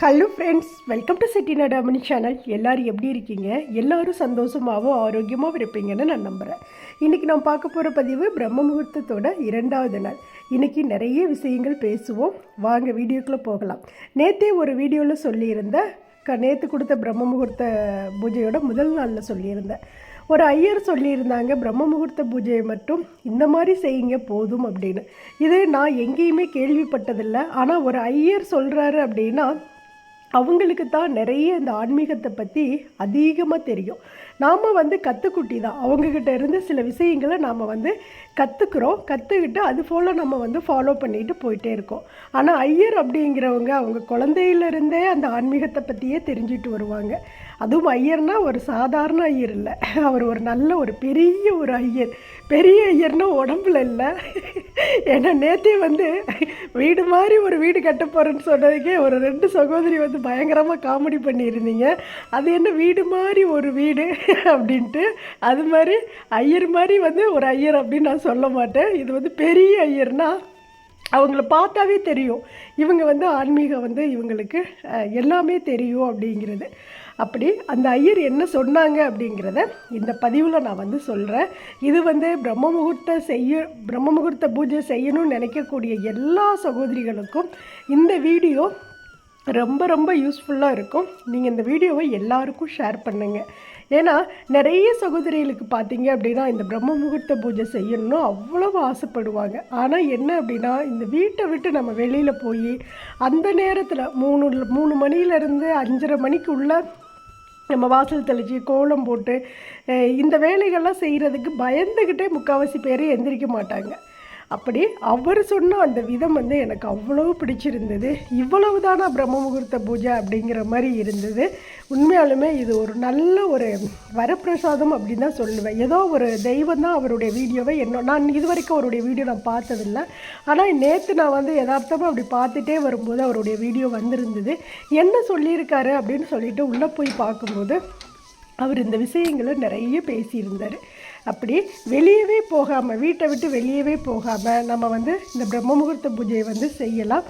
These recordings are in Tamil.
Hello friends welcome to Chitti Nadamani channel எல்லோரும் எப்படி இருக்கீங்க? எல்லோரும் சந்தோஷமாகவும் ஆரோக்கியமாகவும் இருப்பீங்கன்னு நான் நம்புகிறேன் இன்றைக்கி நான் பார்க்க போகிற பதிவு பிரம்ம முகூர்த்தத்தோட இரண்டாவது நாள். இன்றைக்கி நிறைய விஷயங்கள் பேசுவோம். வாங்க வீடியோக்குள்ளே போகலாம். நேற்றே ஒரு வீடியோவில் சொல்லியிருந்தேன் க நேற்று கொடுத்த பிரம்ம முகூர்த்த பூஜையோட முதல் நாளில் சொல்லியிருந்தேன். ஒரு ஐயர் சொல்லியிருந்தாங்க பிரம்ம முகூர்த்த பூஜையை மட்டும் இந்த மாதிரி செய்யுங்க போதும் அப்படின்னு. இது நான் எங்கேயுமே கேள்விப்பட்டதில்லை. ஆனால் ஒரு ஐயர் சொல்கிறாரு அப்படின்னா அவங்களுக்கு தான் நிறைய இந்த ஆன்மீகத்தை பற்றி அதிகமாக தெரியும். நாம் வந்து கற்றுக்குட்டி தான். அவங்கக்கிட்ட இருந்து சில விஷயங்களை நாம் வந்து கற்றுக்குறோம் கற்றுக்கிட்டு அது போல் நம்ம வந்து ஃபாலோ பண்ணிட்டு போயிட்டே இருக்கோம். ஆனால் ஐயர் அப்படிங்கிறவங்க அவங்க குழந்தையிலேருந்தே அந்த ஆன்மீகத்தை பற்றியே தெரிஞ்சுட்டு வருவாங்க. அதுவும் ஐயர்னால் ஒரு சாதாரண ஐயர் இல்லை. அவர் ஒரு நல்ல ஒரு பெரிய ஒரு ஐயர். பெரிய ஐயர்னா உடம்புல இல்லை. ஏன்னா நேற்றே வந்து வீடு மாதிரி ஒரு வீடு கட்ட போகிறேன்னு சொன்னதுக்கே ஒரு ரெண்டு சகோதரி வந்து பயங்கரமாக காமெடி பண்ணியிருந்தீங்க. அது என்ன வீடு மாதிரி ஒரு வீடு அப்படின்ட்டு. அது மாதிரி ஐயர் மாதிரி வந்து ஒரு ஐயர் அப்படின்னு நான் சொல்ல மாட்டேன். இது வந்து பெரிய ஐயர்னா அவங்கள பார்த்தாவே தெரியும். இவங்க வந்து ஆன்மீகம் வந்து இவங்களுக்கு எல்லாமே தெரியும் அப்படிங்கிறது. அப்படி அந்த ஐயர் என்ன சொன்னாங்க அப்படிங்கிறத இந்த பதிவில் நான் வந்து சொல்கிறேன் இது வந்து பிரம்ம முகூர்த்த செய்ய பிரம்ம முகூர்த்த பூஜை செய்யணும்னு நினைக்கக்கூடிய எல்லா சகோதரிகளுக்கும் இந்த வீடியோ ரொம்ப ரொம்ப யூஸ்ஃபுல்லாக இருக்கும். நீங்கள் இந்த வீடியோவை எல்லாருக்கும் ஷேர் பண்ணுங்கள் ஏன்னா நிறைய சகோதரிகளுக்கு பார்த்தீங்க அப்படின்னா இந்த பிரம்ம முகூர்த்த பூஜை செய்யணும்னு அவ்வளவு ஆசைப்படுவாங்க. ஆனால் என்ன அப்படின்னா இந்த வீட்டை விட்டு நம்ம வெளியில் போய் அந்த நேரத்தில் மூணு மூணு மணியிலேருந்து அஞ்சரை மணிக்குள்ளே நம்ம வாசல் தெளித்து கோலம் போட்டு இந்த வேலைகள்லாம் செய்கிறதுக்கு பயந்துக்கிட்டே முக்கால்வாசி பேர் எந்திரிக்க மாட்டாங்க. அப்படி அவர் சொன்ன அந்த விதம் வந்து எனக்கு அவ்வளோ பிடிச்சிருந்தது. இவ்வளவு தானா பிரம்ம முகூர்த்த பூஜை அப்படிங்கிற மாதிரி இருந்தது. உண்மையாலுமே இது ஒரு நல்ல ஒரு வரப்பிரசாதம் அப்படின்னு தான் சொல்லுவேன். ஏதோ ஒரு தெய்வம் தான் அவருடைய வீடியோவை என்ன நான் இது வரைக்கும் அவருடைய வீடியோ நான் பார்த்ததில்ல. ஆனால் நேற்று நான் வந்து யதார்த்தமாக அப்படி பார்த்துட்டே வரும்போது அவருடைய வீடியோ வந்திருந்தது. என்ன சொல்லியிருக்காரு அப்படின்னு சொல்லிட்டு உள்ளே போய் பார்க்கும்போது அவர் இந்த விஷயங்களை நிறைய பேசியிருந்தார். அப்படி வெளியவே போகாமல் வீட்டை விட்டு வெளியவே போகாமல் நம்ம வந்து இந்த பிரம்ம முகூர்த்த பூஜையை வந்து செய்யலாம்.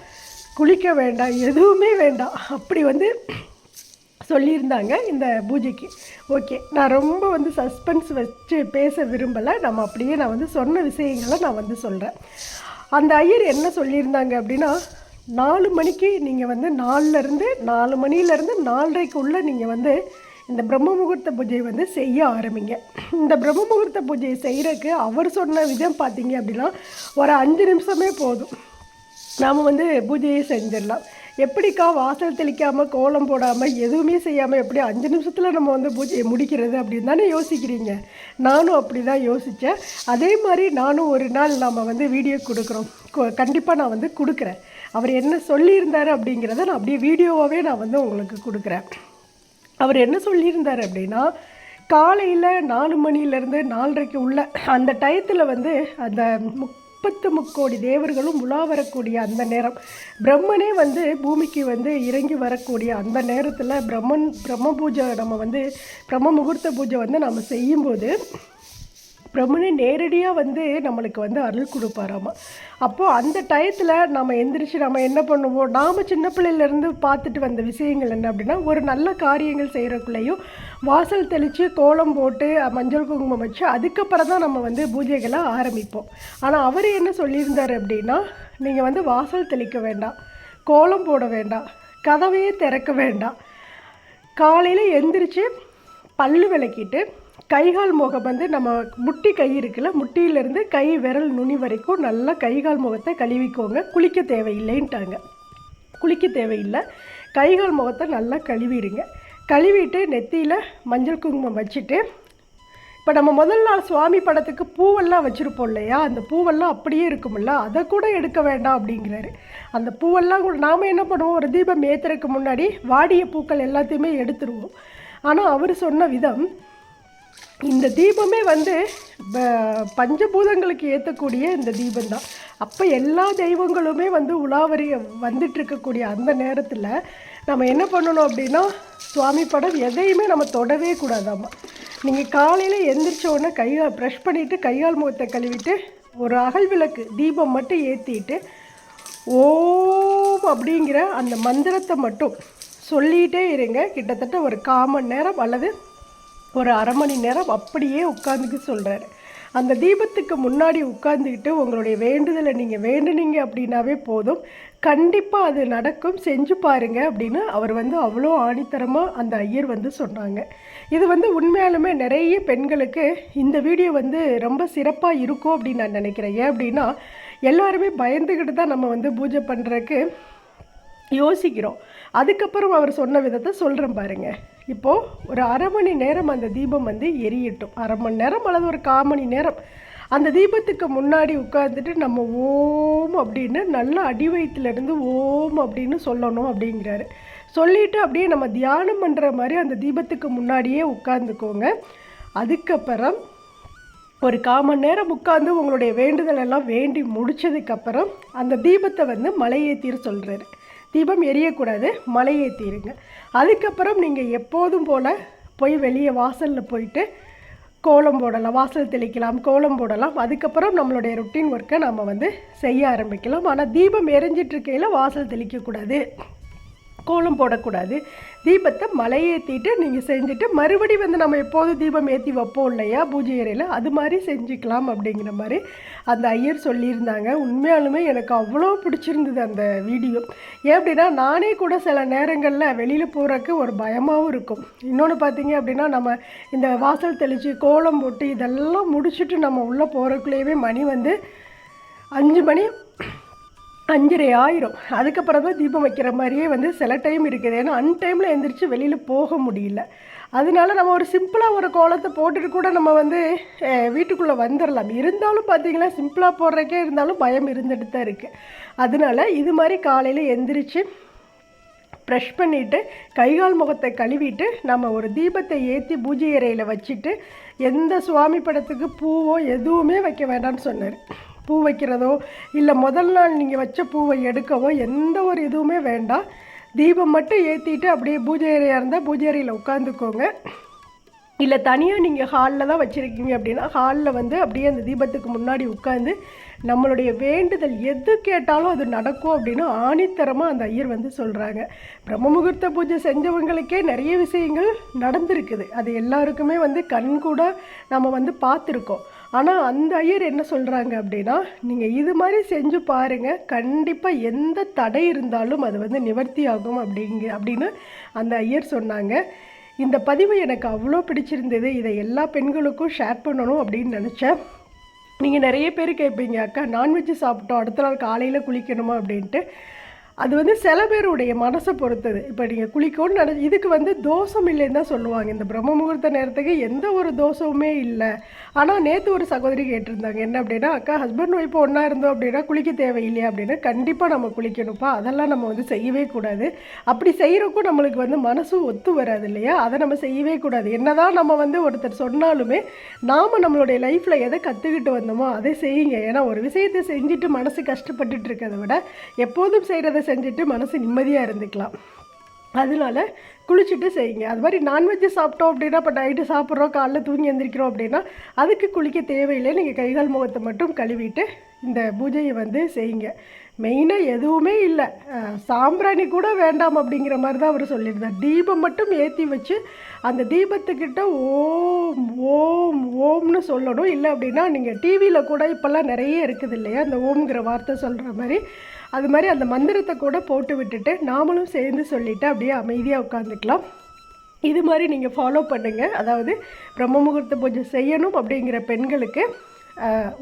குளிக்க வேண்டாம் எதுவுமே வேண்டாம். அப்படி வந்து சொல்லியிருந்தாங்க இந்த பூஜைக்கு. ஓகே நான் ரொம்ப வந்து சஸ்பென்ஸ் வச்சு பேச விரும்பலை. நம்ம அப்படியே நான் வந்து சொன்ன விஷயங்களை நான் வந்து சொல்கிறேன் அந்த ஐயர் என்ன சொல்லியிருந்தாங்க அப்படின்னா நாலு மணிக்கு நீங்கள் வந்து நாலுலேருந்து நாலு மணிலேருந்து நாலரைக்குள்ளே நீங்கள் வந்து இந்த பிரம்ம முகூர்த்த பூஜையை வந்து செய்ய ஆரம்பிங்க. இந்த பிரம்ம முகூர்த்த பூஜையை செய்கிறதுக்கு அவர் சொன்ன விதம் பார்த்தீங்க அப்படின்னா ஒரு அஞ்சு நிமிஷமே போதும். நாம் வந்து பூஜையை செஞ்சிடலாம். எப்படிக்கா வாசல் தெளிக்காமல் கோலம் போடாமல் எதுவுமே செய்யாமல் எப்படி அஞ்சு நிமிஷத்தில் நம்ம வந்து பூஜையை முடிக்கிறது அப்படின்னு தானே யோசிக்கிறீங்க? நானும் அப்படி தான் யோசித்தேன் அதே மாதிரி நானும் ஒரு நாள் நம்ம வந்து வீடியோ கொடுக்குறோம். கண்டிப்பாக நான் வந்து கொடுக்குறேன். அவர் என்ன சொல்லியிருந்தார் அப்படிங்கிறத நான் அப்படியே வீடியோவாகவே நான் வந்து உங்களுக்கு கொடுக்குறேன். அவர் என்ன சொல்லியிருந்தார் அப்படின்னா காலையில் நாலு மணிலேருந்து நாலரைக்கு உள்ள அந்த டயத்தில் வந்து அந்த முப்பத்து முக்கோடி தேவர்களும் உலா வரக்கூடிய அந்த நேரம். பிரம்மனே வந்து பூமிக்கு வந்து இறங்கி வரக்கூடிய அந்த நேரத்தில் பிரம்மன் பிரம்ம பூஜை நம்ம வந்து பிரம்ம முகூர்த்த பூஜை வந்து நம்ம செய்யும்போது பிரம்மனே நேரடியாக வந்து நம்மளுக்கு வந்து அருள் கொடுப்பாராமா. அப்போது அந்த டயத்தில் நம்ம எந்திரிச்சு நம்ம என்ன பண்ணுவோம்? நாம் சின்ன பிள்ளையிலேருந்து பார்த்துட்டு வந்த விஷயங்கள் என்ன அப்படின்னா ஒரு நல்ல காரியங்கள் செய்கிறக்குள்ளேயும் வாசல் தெளித்து கோலம் போட்டு மஞ்சள் குங்குமம் வச்சு அதுக்கப்புறம் தான் நம்ம வந்து பூஜைகளை ஆரம்பிப்போம். ஆனால் அவர் என்ன சொல்லியிருந்தார் அப்படின்னா நீங்கள் வந்து வாசல் தெளிக்க வேண்டாம் கோலம் போட வேண்டாம் கதவையே திறக்க வேண்டாம். காலையில் எந்திரிச்சு பல்லு விளக்கிட்டு கைகால் முகம் வந்து நம்ம முட்டி கை இருக்குல்ல முட்டியிலேருந்து கை விரல் நுனி வரைக்கும் நல்லா கைகால் முகத்தை கழுவிக்கோங்க. குளிக்க தேவையில்லைன்ட்டாங்க. குளிக்க தேவையில்லை. கைகால் முகத்தை நல்லா கழுவிடுங்க. கழுவிட்டு நெத்தியில் மஞ்சள் குங்குமம் வச்சுட்டு இப்போ நம்ம முதல் நாள் சுவாமி படத்துக்கு பூவெல்லாம் வச்சுருப்போம் இல்லையா? அந்த பூவெல்லாம் அப்படியே இருக்கும்ல அதை கூட எடுக்க வேண்டாம் அப்படிங்கிறாரு. அந்த பூவெல்லாம் கூட நாம் என்ன பண்ணுவோம்? ஒரு தீபம் ஏற்றுறதுக்கு முன்னாடி வாடிய பூக்கள் எல்லாத்தையுமே எடுத்துருவோம். ஆனால் அவர் சொன்ன விதம் இந்த தீபமே வந்து ப- பஞ்சபூதங்களுக்கு ஏற்றக்கூடிய இந்த தீபம் தான் அப்போ எல்லா தெய்வங்களுமே வந்து உலாவரி வந்துட்டுருக்கக்கூடிய அந்த நேரத்தில் நம்ம என்ன பண்ணணும் அப்படின்னா சுவாமி படம் எதையுமே நம்ம தொடவே கூடாதாம்மா. நீங்கள் காலையில் எழுந்திரிச்சோன்னே கையால் ப்ரெஷ் ப்ரஷ் பண்ணிவிட்டு கையால் முகத்தை கழுவிட்டு ஒரு அகல் விளக்கு தீபம் மட்டும் ஏற்றிட்டு ஓம் அப்படிங்கிற அந்த மந்திரத்தை மட்டும் சொல்லிகிட்டே இருங்க. கிட்டத்தட்ட ஒரு காமன் நேரம் அல்லது ஒரு அரை மணி நேரம் அப்படியே உட்காந்துக்கு சொல்கிறாரு அந்த தீபத்துக்கு முன்னாடி உட்காந்துக்கிட்டு உங்களுடைய வேண்டுதலை நீங்கள் வேண்டுனீங்க அப்படின்னாவே போதும். கண்டிப்பாக அது நடக்கும். செஞ்சு பாருங்க அப்படின்னு அவர் வந்து அவ்வளோ ஆணித்தரமாக அந்த ஐயர் வந்து சொன்னாங்க இது வந்து உண்மையாலுமே நிறைய பெண்களுக்கு இந்த வீடியோ வந்து ரொம்ப சிறப்பாக இருக்கும் அப்படின்னு நான் நினைக்கிறேன். ஏன் அப்படின்னா எல்லாருமே பயந்துக்கிட்டு தான் நம்ம வந்து பூஜை பண்ணுறதுக்கு யோசிக்கிறோம். அதுக்கப்புறம் அவர் சொன்ன விதத்தை சொல்கிறேன் பாருங்கள் இப்போது ஒரு அரை மணி நேரம் அந்த தீபம் வந்து எரியட்டும். அரை மணி நேரம் அல்லது ஒரு கால் மணி நேரம். அந்த தீபத்துக்கு முன்னாடி உட்காந்துட்டு நம்ம ஓம் அப்படின்னு நல்லா அடி வயிற்றுலேருந்து ஓம் அப்படின்னு சொல்லணும் அப்படிங்கிறாரு. சொல்லிவிட்டு அப்படியே நம்ம தியானம் பண்ணுற மாதிரி அந்த தீபத்துக்கு முன்னாடியே உட்காந்துக்கோங்க அதுக்கப்புறம் ஒரு கால் மணி நேரம் உட்காந்து உங்களுடைய வேண்டுதலெல்லாம் வேண்டி முடிச்சதுக்கப்புறம் அந்த தீபத்தை வந்து மலையேற்றிட சொல்கிறாரு தீபம் எரியக்கூடாது மலையேற்றிடுங்க அதுக்கப்புறம் நீங்கள் எப்போதும் போல் போய் வெளியே வாசலில் போயிட்டு கோலம் போடலாம் வாசல் தெளிக்கலாம் கோலம் போடலாம். அதுக்கப்புறம் நம்மளுடைய ருட்டீன் ஒர்க்கை நம்ம வந்து செய்ய ஆரம்பிக்கலாம். ஆனால் தீபம் எரிஞ்சிட்ருக்கையில் வாசல் தெளிக்கக்கூடாது. கோலம் போடக்கூடாது. தீபத்தை மலையேற்றிட்டு நீங்கள் செஞ்சுட்டு மறுபடி வந்து நம்ம எப்போதும் தீபம் ஏற்றி வைப்போம் இல்லையா? பூஜை அறையில் அது மாதிரி செஞ்சுக்கலாம் அப்படிங்கிற மாதிரி அந்த ஐயர் சொல்லியிருந்தாங்க. உண்மையாலுமே எனக்கு அவ்வளோ பிடிச்சிருந்தது அந்த வீடியோ. ஏன் அப்படின்னா நானே கூட சில நேரங்களில் வெளியில் போகிறக்கு ஒரு பயமாகவும் இருக்கும். இன்னொன்று பார்த்தீங்க அப்படின்னா நம்ம இந்த வாசல் தெளித்து கோலம் போட்டு இதெல்லாம் முடிச்சுட்டு நம்ம உள்ளே போகிறக்குள்ளேயே மணி வந்து அஞ்சு மணி அஞ்சரை ஆயிரும். அதுக்கப்புறம் தான் தீபம் வைக்கிற மாதிரியே வந்து சில டைம் இருக்குது. ஏன்னா அன் டைமில் எழுந்திரிச்சு வெளியில் போக முடியல. அதனால நம்ம ஒரு சிம்பிளாக ஒரு கோலத்தை போட்டுட்டு கூட நம்ம வந்து வீட்டுக்குள்ளே வந்துடலாம் இருந்தாலும் பார்த்தீங்கன்னா சிம்பிளாக போடுறக்கே இருந்தாலும் பயம் இருந்துட்டு தான் இருக்குது அதனால இது மாதிரி காலையில் எந்திரிச்சு ப்ரெஷ் பண்ணிவிட்டு கைகால் முகத்தை கழுவிட்டு நம்ம ஒரு தீபத்தை ஏற்றி பூஜை அறையில் வச்சுட்டு எந்த சுவாமி படத்துக்கு பூவோ எதுவுமே வைக்க வேண்டாம்னு சொன்னார். பூ வைக்கிறதோ இல்லை முதல் நாள் நீங்கள் வச்ச பூவை எடுக்கவோ எந்த ஒரு இதுவுமே வேண்டாம். தீபம் மட்டும் ஏற்றிட்டு அப்படியே பூஜை அறையாக இருந்தால் பூஜை அறையில் உட்காந்துக்கோங்க இல்லை தனியாக நீங்கள் ஹாலில் தான் வச்சுருக்கீங்க அப்படின்னா ஹாலில் வந்து அப்படியே அந்த தீபத்துக்கு முன்னாடி உட்காந்து நம்மளுடைய வேண்டுதல் எது கேட்டாலும் அது நடக்கும் அப்படின்னு ஆணித்தரமாக அந்த ஐயர் வந்து சொல்கிறாங்க பிரம்ம முகூர்த்த பூஜை செஞ்சவங்களுக்கே நிறைய விஷயங்கள் நடந்திருக்குது. அது எல்லாருக்குமே வந்து கண் கூட நம்ம வந்து பார்த்துருக்கோம். ஆனால் அந்த ஐயர் என்ன சொல்கிறாங்க அப்படின்னா நீங்கள் இது மாதிரி செஞ்சு பாருங்கள் கண்டிப்பாக எந்த தடை இருந்தாலும் அது வந்து நிவர்த்தி ஆகும் அப்படிங்க அப்படின்னு அந்த ஐயர் சொன்னாங்க. இந்த பதிவு எனக்கு அவ்வளோ பிடிச்சிருந்தது. இதை எல்லா பெண்களுக்கும் ஷேர் பண்ணணும் அப்படின்னு நினச்சேன். நீங்கள் நிறைய பேர் கேட்பீங்க அக்கா நான்வெஜ்ஜு சாப்பிட்டோம் அடுத்த நாள் காலையில் குளிக்கணுமா? அப்படின்ட்டு. அது வந்து சில பேருடைய மனசை பொறுத்தது. இப்போ நீங்கள் குளிக்கணும்னு நினச்சி இதுக்கு வந்து தோஷம் இல்லைன்னு தான் சொல்லுவாங்க. இந்த பிரம்ம முகூர்த்த நேரத்துக்கு எந்த ஒரு தோஷமுமே இல்லை. ஆனால் நேற்று ஒரு சகோதரி கேட்டிருந்தாங்க. என்ன அப்படின்னா அக்கா ஹஸ்பண்ட் ஒய்ஃப் ஒன்றா இருந்தோம் அப்படின்னா குளிக்க தேவையில்லையா? அப்படின்னா. கண்டிப்பாக நம்ம குளிக்கணும்ப்பா. அதெல்லாம் நம்ம வந்து செய்யவே கூடாது. அப்படி செய்கிறக்கும் நம்மளுக்கு வந்து மனசு ஒத்து வராது இல்லையா? அதை நம்ம செய்யவே கூடாது. என்னதான் நம்ம வந்து ஒருத்தர் சொன்னாலுமே நாம் நம்மளுடைய லைஃப்பில் எதை கற்றுக்கிட்டு வந்தோமோ அதை செய்யுங்க. ஏன்னா ஒரு விஷயத்தை செஞ்சுட்டு மனசு கஷ்டப்பட்டுட்டு இருக்கிறத விட எப்போதும் செய்கிறத செஞ்சுட்டு மனசு நிம்மதியாக இருந்துக்கலாம். அதனால குளிச்சுட்டு செய்யுங்க. அது மாதிரி நான்வெஜ்ஜு சாப்பிட்டோம் அப்படின்னா இப்போ நைட்டு சாப்பிட்றோம் காலைல தூங்கி எந்திரிக்கிறோம் அப்படின்னா அதுக்கு குளிக்க தேவையில்லை. நீங்கள் கைகால் முகத்தை மட்டும் கழுவிட்டு இந்த பூஜையை வந்து செய்யுங்க. மெயினாக எதுவுமே இல்லை. சாம்பிராணி கூட வேண்டாம் அப்படிங்கிற மாதிரி தான் அவர் சொல்லியிருந்தார். தீபம் மட்டும் ஏற்றி வச்சு அந்த தீபத்துக்கிட்ட ஓம் ஓம் ஓம்னு சொல்லணும். இல்லை அப்படின்னா நீங்கள் டிவியில் கூட இப்போல்லாம் நிறைய இருக்குது இல்லையா? அந்த ஓம்ங்கிற வார்த்தை சொல்கிற மாதிரி. அது மாதிரி அந்த மந்திரத்தை கூட போட்டு விட்டுட்டு நாமளும் சேர்ந்து சொல்லிவிட்டு அப்படியே அமைதியாக உட்காந்துக்கலாம் இது மாதிரி நீங்கள் ஃபாலோ பண்ணுங்கள் அதாவது பிரம்ம முகூர்த்த பூஜை செய்யணும் அப்படிங்கிற பெண்களுக்கு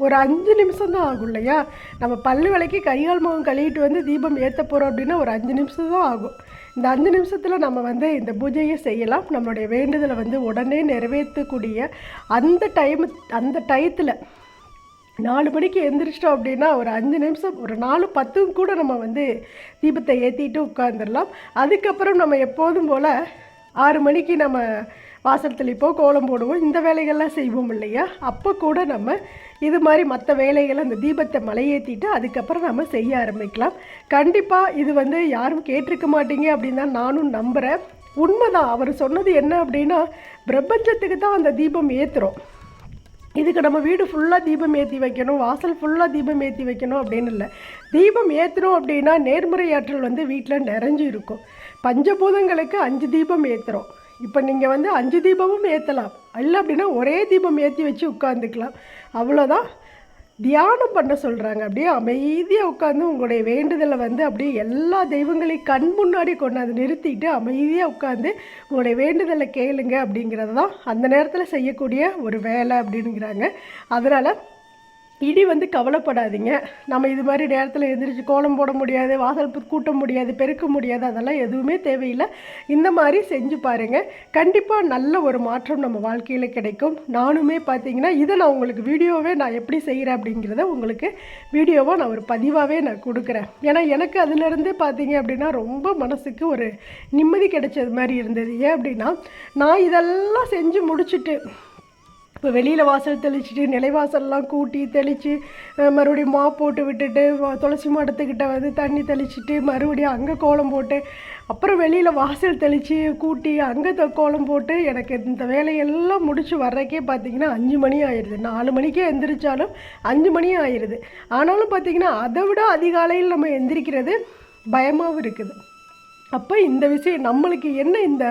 ஒரு அஞ்சு நிமிஷம் தான் ஆகும் இல்லையா? நம்ம பல்லு விலைக்கு கைகால் முகம் கழுவிட்டு வந்து தீபம் ஏற்ற போகிறோம் அப்படின்னா ஒரு அஞ்சு நிமிஷம் தான் ஆகும். இந்த அஞ்சு நிமிஷத்தில் நம்ம வந்து இந்த பூஜையை செய்யலாம். நம்மளுடைய வேண்டுதலை வந்து உடனே நிறைவேற்றக்கூடிய அந்த டைம் அந்த டயத்தில் நாலு மணிக்கு எந்திரிச்சிட்டோம் அப்படின்னா ஒரு அஞ்சு நிமிஷம் ஒரு நாலு பத்தும் கூட நம்ம வந்து தீபத்தை ஏற்றிட்டு உட்காந்துடலாம் அதுக்கப்புறம் நம்ம எப்போதும் போல் ஆறு மணிக்கு நம்ம வாசல் தெளிப்போம் கோலம் போடுவோம் இந்த வேலைகள்லாம் செய்வோம் இல்லையா? அப்போ கூட நம்ம இது மாதிரி மற்ற வேலைகளை அந்த தீபத்தை மலையேற்றிட்டு அதுக்கப்புறம் நம்ம செய்ய ஆரம்பிக்கலாம். கண்டிப்பாக இது வந்து யாரும் கேட்டிருக்க மாட்டீங்க அப்படின்னு தான் நானும் நம்புகிறேன் உண்மைதான் அவர் சொன்னது என்ன அப்படின்னா பிரபஞ்சத்துக்கு தான் அந்த தீபம் ஏற்றுறோம் இதுக்கு நம்ம வீடு ஃபுல்லாக தீபம் ஏற்றி வைக்கணும் வாசல் ஃபுல்லாக தீபம் ஏற்றி வைக்கணும் அப்படின்னு இல்லை. தீபம் ஏற்றணும் அப்படின்னா நேர்மறை ஆற்றல் வந்து வீட்டில் நிறைஞ்சு இருக்கும். பஞ்சபூதங்களுக்கு அஞ்சு தீபம் ஏற்றுறோம் இப்போ நீங்கள் வந்து அஞ்சு தீபமும் ஏற்றலாம் இல்லை அப்படின்னா ஒரே தீபம் ஏற்றி வச்சு உட்காந்துக்கலாம் அவ்வளோதான் தியானம் பண்ண சொல்கிறாங்க அப்படியே அமைதியாக உட்காந்து உங்களுடைய வேண்டுதலை வந்து அப்படியே எல்லா தெய்வங்களையும் கண் முன்னாடி கொண்டாந்து நிறுத்திட்டு அமைதியாக உட்காந்து உங்களுடைய வேண்டுதலை கேளுங்க அப்படிங்கிறது தான் அந்த நேரத்தில் செய்யக்கூடிய ஒரு வேலை அப்படிங்கிறாங்க அதனால் இடி வந்து கவலைப்படாதீங்க. நம்ம இது மாதிரி நேரத்தில் எந்திரிச்சு கோலம் போட முடியாது வாசல் கூட்ட முடியாது பெருக்க முடியாது அதெல்லாம் எதுவுமே தேவையில்லை. இந்த மாதிரி செஞ்சு பாருங்கள் கண்டிப்பாக நல்ல ஒரு மாற்றம் நம்ம வாழ்க்கையில் கிடைக்கும். நானுமே பார்த்தீங்கன்னா இதை நான் உங்களுக்கு வீடியோவே நான் எப்படி செய்கிறேன் அப்படிங்கிறத உங்களுக்கு வீடியோவாக நான் ஒரு பதிவாகவே நான் கொடுக்குறேன். ஏன்னா எனக்கு அதுலேருந்து பார்த்தீங்க அப்படின்னா ரொம்ப மனசுக்கு ஒரு நிம்மதி கிடைச்சது மாதிரி இருந்தது. ஏன் அப்படின்னா நான் இதெல்லாம் செஞ்சு முடிச்சுட்டு இப்போ வெளியில் வாசல் தெளிச்சிட்டு நிலைவாசல்லாம் கூட்டி தெளித்து மறுபடியும் மா போட்டு விட்டுட்டு துளசி மாடத்துக்கிட்ட வந்து தண்ணி தெளிச்சிட்டு மறுபடியும் அங்கே கோலம் போட்டு அப்புறம் வெளியில் வாசல் தெளித்து கூட்டி அங்கே த கோலம் போட்டு எனக்கு இந்த வேலையெல்லாம் முடித்து வர்றக்கே பார்த்தீங்கன்னா அஞ்சு மணி ஆயிடுது நாலு மணிக்கே எந்திரிச்சாலும் அஞ்சு மணி ஆயிடுது ஆனாலும் பார்த்தீங்கன்னா அதை விட அதிகாலையில் நம்ம எந்திரிக்கிறது பயமாகவும் இருக்குது. அப்போ இந்த விஷயம் நம்மளுக்கு என்ன இந்த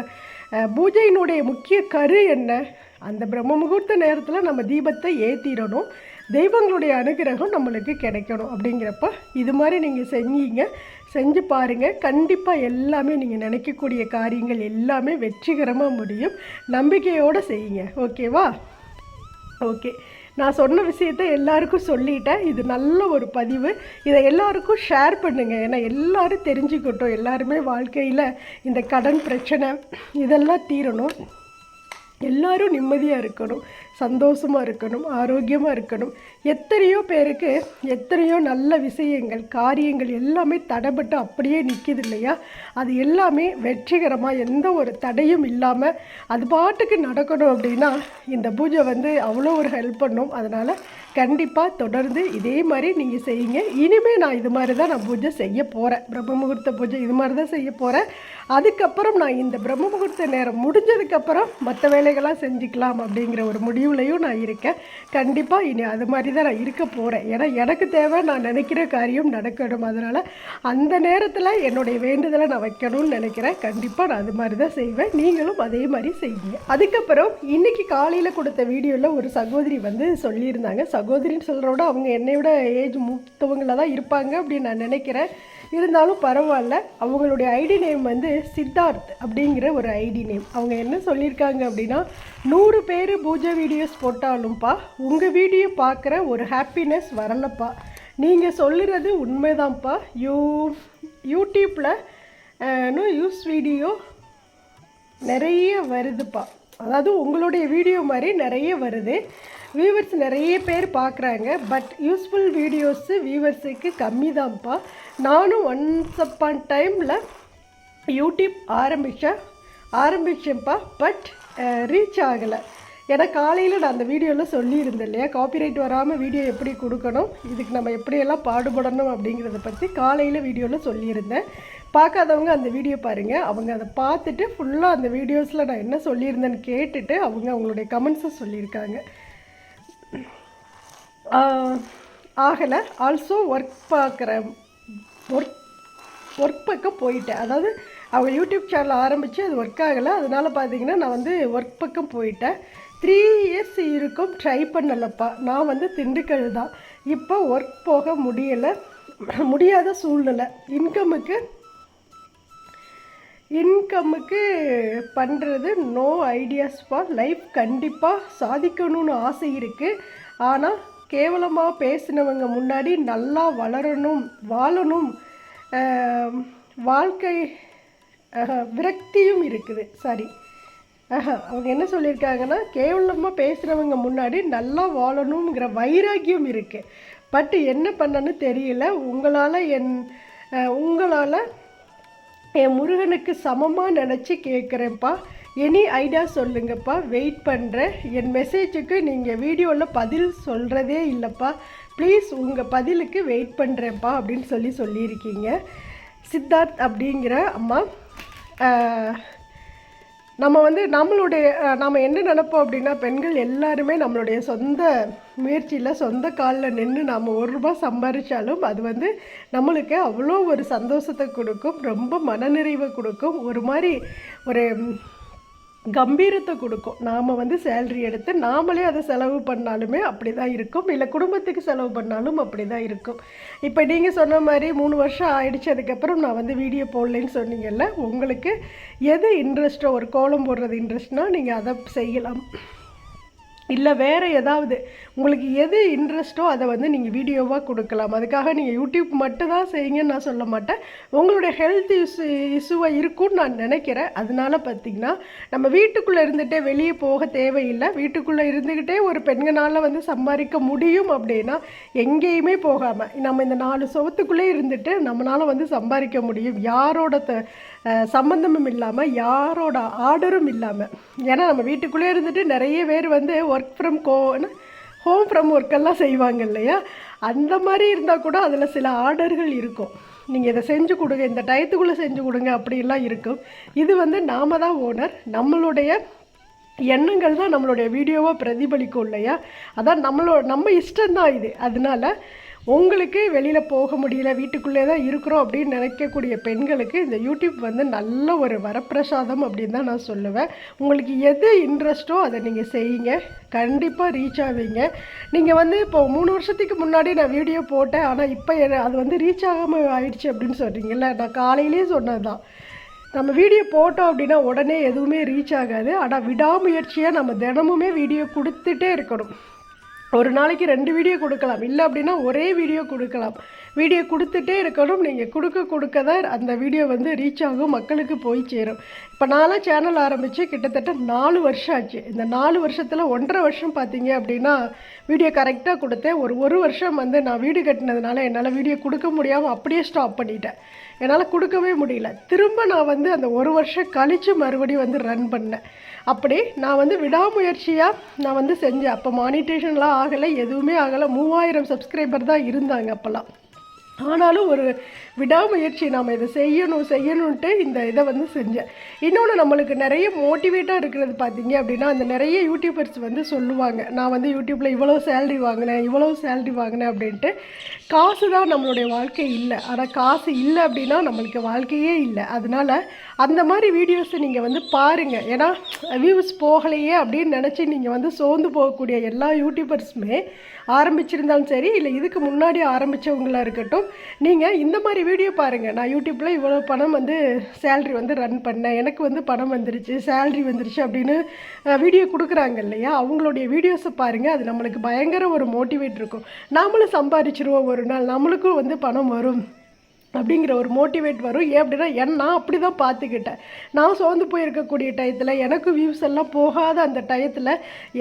பூஜையினுடைய முக்கிய கரு என்ன? அந்த பிரம்ம முகூர்த்த நேரத்தில் நம்ம தீபத்தை ஏற்றிடணும் தெய்வங்களுடைய அனுகிரகம் நம்மளுக்கு கிடைக்கணும் அப்படிங்கிறப்ப இது மாதிரி நீங்கள் செஞ்சீங்க. செஞ்சு பாருங்கள் கண்டிப்பாக எல்லாமே நீங்கள் நினைக்கக்கூடிய காரியங்கள் எல்லாமே வெற்றிகரமாக முடியும். நம்பிக்கையோடு செய்யுங்க. ஓகேவா? ஓகே. நான் சொன்ன விஷயத்த எல்லாருக்கும் சொல்லிட்டேன். இது நல்ல ஒரு பதிவு. இதை எல்லாருக்கும் ஷேர் பண்ணுங்கள் ஏன்னா எல்லாரும் தெரிஞ்சுக்கட்டும். எல்லாருமே வாழ்க்கையில் இந்த கடன் பிரச்சனை இதெல்லாம் தீரணும். எல்லாரும் நிம்மதியாக இருக்கணும். சந்தோஷமாக இருக்கணும். ஆரோக்கியமாக இருக்கணும். எத்தனையோ பேருக்கு எத்தனையோ நல்ல விஷயங்கள் காரியங்கள் எல்லாமே தடைப்பட்டு அப்படியே நிற்கிது இல்லையா? அது எல்லாமே வெற்றிகரமாக எந்த ஒரு தடையும் இல்லாமல் அது பாட்டுக்கு நடக்கணும் அப்படின்னா இந்த பூஜை வந்து அவ்வளோ ஒரு ஹெல்ப் பண்ணும். அதனால் கண்டிப்பாக தொடர்ந்து இதே மாதிரி நீங்கள் செய்யுங்க. இனிமேல் நான் இது மாதிரி தான் நான் பூஜை செய்ய போகிறேன் பிரம்ம முகூர்த்த பூஜை இது மாதிரி தான் செய்ய போகிறேன் அதுக்கப்புறம் நான் இந்த பிரம்ம முகூர்த்த நேரம் முடிஞ்சதுக்கப்புறம் மற்ற வேலைகளாக செஞ்சுக்கலாம் அப்படிங்கிற ஒரு முடிவுலையும் நான் இருக்கேன். கண்டிப்பாக இனி அது மாதிரி தான் நான் இருக்க போகிறேன் ஏன்னா எனக்கு தேவை நான் நினைக்கிற காரியம் நடக்கணும் அதனால் அந்த நேரத்தில் என்னுடைய வேண்டுதலை நான் வைக்கணும்னு நினைக்கிறேன். கண்டிப்பாக நான் அது மாதிரி தான் செய்வேன். நீங்களும் அதே மாதிரி செய்வீங்க அதுக்கப்புறம் இன்னைக்கு காலையில் கொடுத்த வீடியோவில் ஒரு சகோதரி வந்து சொல்லியிருந்தாங்க. சகோதரின்னு சொல்கிறோட விட அவங்க என்னை விட ஏஜ் மூத்தவங்கள தான் இருப்பாங்க அப்படின்னு நான் நினைக்கிறேன். இருந்தாலும் பரவாயில்ல. அவங்களுடைய ஐடி நேம் வந்து சித்தார்த் அப்படிங்கிற ஒரு ஐடி நேம் அவங்க என்ன சொல்லியிருக்காங்க அப்படின்னா நூறு பேர் பூஜை வீடியோஸ் போட்டாலும்ப்பா உங்கள் வீடியோ பார்க்குற ஒரு ஹாப்பினஸ் வரலப்பா. நீங்கள் சொல்லுறது உண்மைதான்ப்பா. யூ யூடியூப்பில் யூஸ் வீடியோ நிறைய வருதுப்பா. அதாவது உங்களுடைய வீடியோ மாதிரி நிறைய வருது. வியூவர்ஸ் நிறைய பேர் பார்க்குறாங்க பட் யூஸ்ஃபுல் வீடியோஸு வியூவர்ஸுக்கு கம்மி தான்ப்பா நானும் ஒன்ஸ் அப்பான் டைமில் யூடியூப் ஆரம்பித்தேன் ஆரம்பித்தேன்ப்பா பட் ரீச் ஆகலை. ஏன்னா காலையில் நான் அந்த வீடியோவில் சொல்லியிருந்தேன் இல்லையா? காப்பிரைட் வராமல் வீடியோ எப்படி கொடுக்கணும்? இதுக்கு நம்ம எப்படியெல்லாம் பாடுபடணும் அப்படிங்கிறத பற்றி காலையில் வீடியோவில் சொல்லியிருந்தேன். பார்க்காதவங்க அந்த வீடியோ பாருங்கள் அவங்க அதை பார்த்துட்டு ஃபுல்லாக அந்த வீடியோஸில் நான் என்ன சொல்லியிருந்தேன்னு கேட்டுட்டு அவங்க அவங்களுடைய கமெண்ட்ஸை சொல்லியிருக்காங்க. ஆகலை. ஆல்சோ ஒர்க் பார்க்குற ஒர்க் ஒர்க் பக்கம் போயிட்டேன். அதாவது அவங்க யூடியூப் சேனல் ஆரம்பித்து அது ஒர்க் ஆகலை. அதனால் பார்த்தீங்கன்னா நான் வந்து ஒர்க் பக்கம் போயிட்டேன். த்ரீ இயர்ஸ் இருக்கும் ட்ரை பண்ணலப்பா. நான் வந்து திண்டுக்கல் தான். இப்போ ஒர்க் போக முடியலை. முடியாத சூழ்நிலை. இன்கமுக்கு இன்கமுக்கு பண்ணுறது நோ ஐடியாஸ் ஃபார் லைஃப் கண்டிப்பாக சாதிக்கணும்னு ஆசை இருக்குது ஆனால் கேவலமாக பேசினவங்க முன்னாடி நல்லா வளரணும் வாழணும். வாழ்க்கை விரக்தியும் இருக்குது. சாரி. ஆஹா, அவங்க என்ன சொல்லியிருக்காங்கன்னா கேவலமாக பேசுகிறவங்க முன்னாடி நல்லா வாழணுங்கிற வைராக்கியம் இருக்குது பட் என்ன பண்ணன்னு தெரியல. உங்களால் என் உங்களால் என் முருகனுக்கு சமமாக நினச்சி கேட்குறேன்ப்பா எனி ஐடியா சொல்லுங்கப்பா. வெயிட் பண்ணுறேன் என் மெசேஜுக்கு நீங்கள் வீடியோவில் பதில் சொல்கிறதே இல்லைப்பா. ப்ளீஸ் உங்கள் பதிலுக்கு வெயிட் பண்ணுறேன்ப்பா அப்படின்னு சொல்லி சொல்லியிருக்கீங்க. சித்தார்த் அப்படிங்கிற அம்மா. நம்ம வந்து நம்மளுடைய நம்ம என்ன நினப்போம் அப்படின்னா பெண்கள் எல்லாருமே நம்மளுடைய சொந்த முயற்சியில் சொந்த காலில் நின்று நம்ம ஒரு ரூபா சம்பாதிச்சாலும் அது வந்து நம்மளுக்கு அவ்வளோ ஒரு சந்தோஷத்தை கொடுக்கும். ரொம்ப மனநிறைவை கொடுக்கும். ஒரு மாதிரி ஒரு கம்பீரத்தை கொடுக்கும். நாம் வந்து சேல்ரி எடுத்து நாமளே அதை செலவு பண்ணாலுமே அப்படி தான் இருக்கும். இல்லை குடும்பத்துக்கு செலவு பண்ணாலும் அப்படி தான் இருக்கும். இப்போ நீங்கள் சொன்ன மாதிரி மூணு வருஷம் ஆயிடுச்சு அதுக்கப்புறம் நான் வந்து வீடியோ போடலைன்னு சொன்னீங்கல்ல உங்களுக்கு எது இன்ட்ரெஸ்ட்டோ ஒரு கோலம் போடுறது இன்ட்ரெஸ்ட்னால் நீங்கள் அதை செய்யலாம். இல்லை வேறு ஏதாவது உங்களுக்கு எது இன்ட்ரெஸ்ட்டோ அதை வந்து நீங்கள் வீடியோவாக கொடுக்கலாம். அதுக்காக நீங்கள் யூடியூப் மட்டும் தான் செய்யுங்கன்னு நான் சொல்ல மாட்டேன். உங்களுடைய ஹெல்த் இஷ்யூ இஷ்யூவாக இருக்கும்னு நான் நினைக்கிறேன். அதனால பார்த்தீங்கன்னா நம்ம வீட்டுக்குள்ளே இருந்துகிட்டே வெளியே போக தேவையில்லை. வீட்டுக்குள்ளே இருந்துக்கிட்டே ஒரு பெண்களால் வந்து சம்பாதிக்க முடியும் அப்படின்னா எங்கேயுமே போகாமல் நம்ம இந்த நாலு சுவத்துக்குள்ளே இருந்துட்டு நம்மளால் வந்து சம்பாதிக்க முடியும். யாரோட த சம்மந்தமும் இல்லாமல் யாரோட ஆர்டரும் இல்லாமல் ஏன்னா நம்ம வீட்டுக்குள்ளே இருந்துட்டு நிறைய பேர் வந்து ஒர்க் ஃப்ரம் கோன்னு ஹோம் ஃப்ரம் ஒர்க்கெல்லாம் செய்வாங்க இல்லையா? அந்த மாதிரி இருந்தால் கூட அதில் சில ஆர்டர்கள் இருக்கும். நீங்கள் இதை செஞ்சு கொடுங்க இந்த டயத்துக்குள்ளே செஞ்சு கொடுங்க அப்படிலாம் இருக்கும். இது வந்து நாம தான் ஓனர் நம்மளுடைய எண்ணங்கள் தான் நம்மளுடைய வீடியோவாக பிரதிபலிக்கும் இல்லையா? அதான் நம்மளோட நம்ம இஷ்டம்தான் இது. அதனால உங்களுக்கு வெளியில் போக முடியல வீட்டுக்குள்ளே தான் இருக்கிறோம் அப்படின்னு நினைக்கக்கூடிய பெண்களுக்கு இந்த யூடியூப் வந்து நல்ல ஒரு வரப்பிரசாதம் அப்படின்னு தான் நான் சொல்லுவேன். உங்களுக்கு எது இன்ட்ரெஸ்ட்டோ அதை நீங்கள் செய்யுங்க. கண்டிப்பாக ரீச் ஆவீங்க. நீங்கள் வந்து இப்போ மூணு வருஷத்துக்கு முன்னாடி நான் வீடியோ போட்டேன். ஆனால் இப்போ அது வந்து ரீச் ஆகாமல் ஆயிடுச்சு அப்படின்னு சொல்கிறீங்கல்ல நான் காலையிலேயே சொன்னது தான் நம்ம வீடியோ போட்டோம் அப்படின்னா உடனே எதுவுமே ரீச் ஆகாது. ஆனால் விடாமுயற்சியாக நம்ம தினமுமே வீடியோ கொடுத்துட்டே இருக்கணும். ஒரு நாளைக்கு ரெண்டு வீடியோ கொடுக்கலாம். இல்லை அப்படின்னா ஒரே வீடியோ கொடுக்கலாம். வீடியோ கொடுத்துட்டே இருக்கணும். நீங்கள் கொடுக்க கொடுக்க தான் அந்த வீடியோ வந்து ரீச் ஆகும் மக்களுக்கு போய் சேரும். இப்போ நான்லாம் சேனல் ஆரம்பித்து கிட்டத்தட்ட நாலு வருஷம் ஆச்சு. இந்த நாலு வருஷத்தில் ஒன்றரை வருஷம் பார்த்தீங்க அப்படின்னா வீடியோ கரெக்டாக கொடுத்தேன். ஒரு ஒரு வருஷம் வந்து நான் வீடு கட்டினதுனால என்னால் வீடியோ கொடுக்க முடியாமல் அப்படியே ஸ்டாப் பண்ணிட்டேன். என்னால் கொடுக்கவே முடியல. திரும்ப நான் வந்து அந்த ஒரு வருஷம் கழித்து மறுபடியும் வந்து ரன் பண்ணேன். அப்படி நான் வந்து விடாமுயற்சியாக நான் வந்து செஞ்சேன். அப்போ மானிட்டேஷன்லாம் ஆகலை எதுவுமே ஆகலை. மூவாயிரம் சப்ஸ்கிரைபர் தான் இருந்தாங்க அப்போல்லாம். ஆனாலும் ஒரு விடாமுயற்சி நாம் இதை செய்யணும் செய்யணுன்ட்டு இந்த இதை வந்து செஞ்சேன் இன்னொன்று நம்மளுக்கு நிறைய மோட்டிவேட்டாக இருக்கிறது பார்த்தீங்க அப்படின்னா அந்த நிறைய யூடியூபர்ஸ் வந்து சொல்லுவாங்க நான் வந்து யூடியூப்பில் இவ்வளோ சேல்ரி வாங்கினேன் இவ்வளோ சேல்ரி வாங்கினேன் அப்படின்ட்டு. காசு தான் நம்மளுடைய வாழ்க்கை இல்லை. ஆனால் காசு இல்லை அப்படின்னா நம்மளுக்கு வாழ்க்கையே இல்லை. அதனால அந்த மாதிரி வீடியோஸை நீங்கள் வந்து பாருங்கள் ஏன்னா வியூஸ் போகலையே அப்படின்னு நினச்சி நீங்கள் வந்து சோர்ந்து போகக்கூடிய எல்லா யூடியூபர்ஸுமே ஆரம்பிச்சிருந்தாலும் சரி இல்லை இதுக்கு முன்னாடி ஆரம்பித்தவங்களாக இருக்கட்டும் நீங்கள் இந்த மாதிரி வீடியோ பாருங்கள் நான் யூடியூப்பில் இவ்வளோ பணம் வந்து சேல்ரி வந்து ரன் பண்ணேன். எனக்கு வந்து பணம் வந்துருச்சு சேல்ரி வந்துருச்சு அப்படின்னு வீடியோ கொடுக்குறாங்க இல்லையா? அவங்களுடைய வீடியோஸை பாருங்கள் அது நம்மளுக்கு பயங்கர ஒரு மோட்டிவேட் இருக்கும். நாமளும் சம்பாதிச்சிருவோம் ஒரு நாள். நம்மளுக்கும் வந்து பணம் வரும். அப்படிங்கிற ஒரு மோட்டிவேட் வரும். ஏன் அப்படின்னா என் நான் அப்படி தான் பார்த்துக்கிட்டேன். நான் சோர்ந்து போயிருக்கக்கூடிய டயத்தில் எனக்கு வியூஸ் எல்லாம் போகாத அந்த டயத்தில்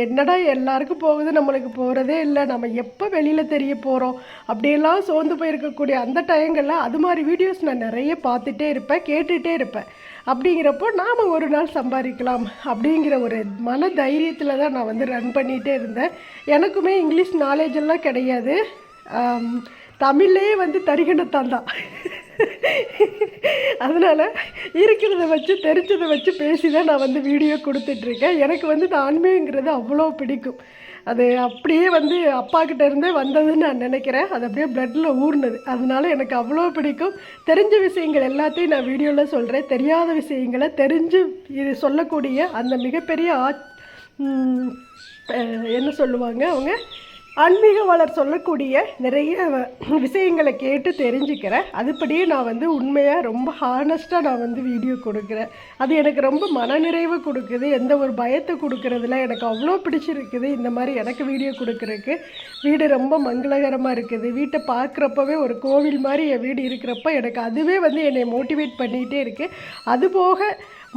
என்னடா எல்லாருக்கும் போகுது நம்மளுக்கு போகிறதே இல்லை நம்ம எப்போ வெளியில் தெரிய போகிறோம் அப்படியெல்லாம் சோர்ந்து போயிருக்கக்கூடிய அந்த டயங்களில் அது மாதிரி வீடியோஸ் நான் நிறைய பார்த்துட்டே இருப்பேன் கேட்டுகிட்டே இருப்பேன். அப்படிங்கிறப்போ நாம் ஒரு நாள் சம்பாதிக்கலாம் அப்படிங்கிற ஒரு மன தைரியத்தில் தான் நான் வந்து ரன் பண்ணிகிட்டே இருந்தேன். எனக்குமே இங்கிலீஷ் நாலேஜ் எல்லாம் கிடையாது. தமிழ்லேயே வந்து தரிகணத்தான் தான் அதனால் இருக்கிறத வச்சு தெரிஞ்சதை வச்சு பேசி தான் நான் வந்து வீடியோ கொடுத்துட்ருக்கேன். எனக்கு வந்து இந்த அவ்வளோ பிடிக்கும். அது அப்படியே வந்து அப்பா இருந்தே வந்ததுன்னு நான் நினைக்கிறேன். அது அப்படியே பிளட்டில் ஊர்னது. அதனால எனக்கு அவ்வளோ பிடிக்கும். தெரிஞ்ச விஷயங்கள் எல்லாத்தையும் நான் வீடியோவில் சொல்கிறேன் தெரியாத விஷயங்களை தெரிஞ்சு இது சொல்லக்கூடிய அந்த மிகப்பெரிய ஆ என்ன சொல்லுவாங்க அவங்க? ஆன்மீகவாளர் சொல்லக்கூடிய நிறைய விஷயங்களை கேட்டு தெரிஞ்சுக்கிறேன். அதுபடியே நான் வந்து உண்மையாக ரொம்ப ஹானஸ்ட்டாக நான் வந்து வீடியோ கொடுக்குறேன். அது எனக்கு ரொம்ப மனநிறைவு கொடுக்குது. எந்த ஒரு பயத்தை கொடுக்குறதுல எனக்கு அவ்வளோ பிடிச்சிருக்குது. இந்த மாதிரி எனக்கு வீடியோ கொடுக்குறதுக்கு. வீடு ரொம்ப மங்களகரமாக இருக்குது. வீட்டை பார்க்குறப்பவே ஒரு கோவில் மாதிரி என் வீடு இருக்கிறப்ப எனக்கு அதுவே வந்து என்னை மோட்டிவேட் பண்ணிகிட்டே இருக்குது அதுபோக